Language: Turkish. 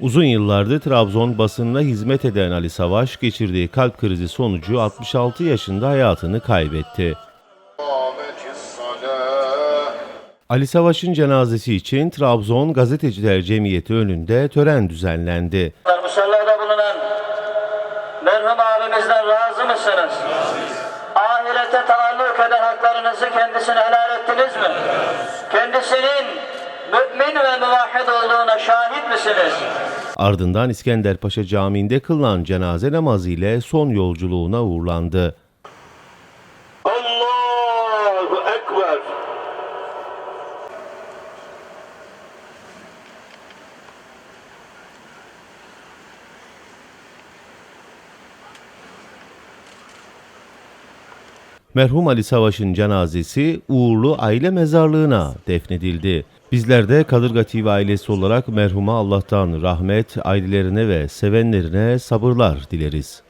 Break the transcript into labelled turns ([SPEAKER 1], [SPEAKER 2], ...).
[SPEAKER 1] Uzun yıllardır Trabzon basınına hizmet eden Ali Savaş geçirdiği kalp krizi sonucu 66 yaşında hayatını kaybetti. Ali Savaş'ın cenazesi için Trabzon Gazeteciler Cemiyeti önünde tören düzenlendi.
[SPEAKER 2] Musallada bulunan merhum abimizden razı mısınız? Ahirete taalluk eden haklarınızı kendisine helal ettiniz mi? Kendisinin mümin ve muvahhid olduğunu şahit misiniz?
[SPEAKER 1] Ardından İskender Paşa Camii'nde kılınan cenaze namazı ile son yolculuğuna uğurlandı.
[SPEAKER 3] Allahu Ekber.
[SPEAKER 1] Merhum Ali Savaş'ın cenazesi Uğurlu Aile Mezarlığı'na defnedildi. Bizler de Kadırga TV ailesi olarak merhuma Allah'tan rahmet, ailelerine ve sevenlerine sabırlar dileriz.